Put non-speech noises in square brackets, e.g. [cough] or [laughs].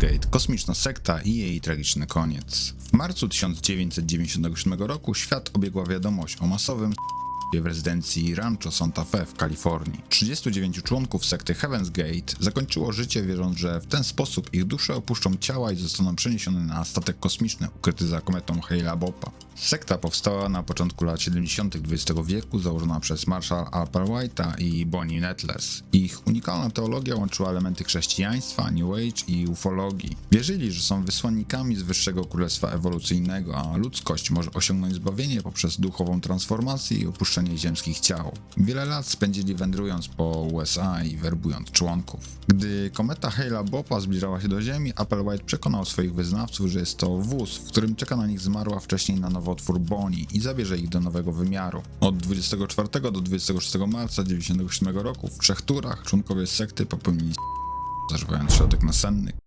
Gate, kosmiczna sekta i jej tragiczny koniec. W marcu 1997 roku świat obiegła wiadomość o masowym [laughs] w rezydencji Rancho Santa Fe w Kalifornii. 39 członków sekty Heaven's Gate zakończyło życie wierząc, że w ten sposób ich dusze opuszczą ciała i zostaną przeniesione na statek kosmiczny ukryty za kometą Hale-Bopa. Sekta powstała na początku lat 70. XX wieku, założona przez Marshall Applewhite'a i Bonnie Nettles. Ich unikalna teologia łączyła elementy chrześcijaństwa, New Age i ufologii. Wierzyli, że są wysłannikami z wyższego królestwa ewolucyjnego, a ludzkość może osiągnąć zbawienie poprzez duchową transformację i opuszczenie ziemskich ciał. Wiele lat spędzili wędrując po USA i werbując członków. Gdy kometa Hale-Bopa zbliżała się do Ziemi, Applewhite przekonał swoich wyznawców, że jest to wóz, w którym czeka na nich zmarła wcześniej na nowotwór Bonnie i zabierze ich do nowego wymiaru. Od 24 do 26 marca 1997 roku w trzech turach członkowie sekty popełnili zażywając środek nasenny,